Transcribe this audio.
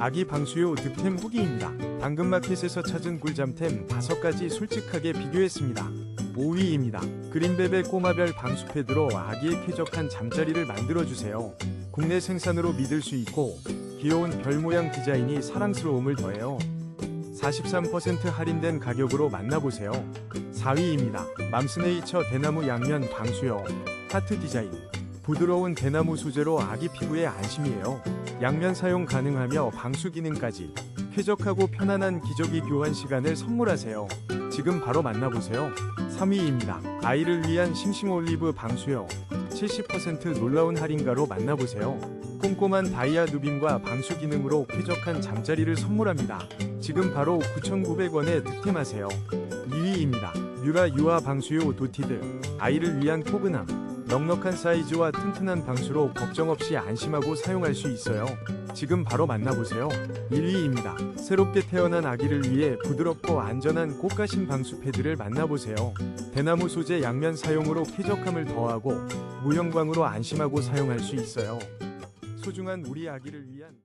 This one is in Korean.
아기 방수요 득템 후기입니다. 당근마켓에서 찾은 꿀잠템 5가지 솔직하게 비교했습니다. 5위입니다. 그린벨벳 꼬마별 방수 패드로 아기의 쾌적한 잠자리를 만들어주세요. 국내 생산으로 믿을 수 있고 귀여운 별 모양 디자인이 사랑스러움을 더해요. 43% 할인된 가격으로 만나보세요. 4위입니다. 맘스네이처 대나무 양면 방수요. 하트 디자인. 부드러운 대나무 소재로 아기 피부에 안심이에요. 양면 사용 가능하며 방수 기능까지. 쾌적하고 편안한 기저귀 교환 시간을 선물하세요. 지금 바로 만나보세요. 3위입니다. 아이를 위한 싱싱 올리브 방수요. 70% 놀라운 할인가로 만나보세요. 꼼꼼한 다이아 누빔과 방수 기능으로 쾌적한 잠자리를 선물합니다. 지금 바로 9,900원에 득템하세요. 2위입니다. 뮤라 유아 방수요 도티드. 아이를 위한 포근함. 넉넉한 사이즈와 튼튼한 방수로 걱정 없이 안심하고 사용할 수 있어요. 지금 바로 만나보세요. 1위입니다. 새롭게 태어난 아기를 위해 부드럽고 안전한 꽃가심 방수 패드를 만나보세요. 대나무 소재 양면 사용으로 쾌적함을 더하고 무형광으로 안심하고 사용할 수 있어요. 소중한 우리 아기를 위한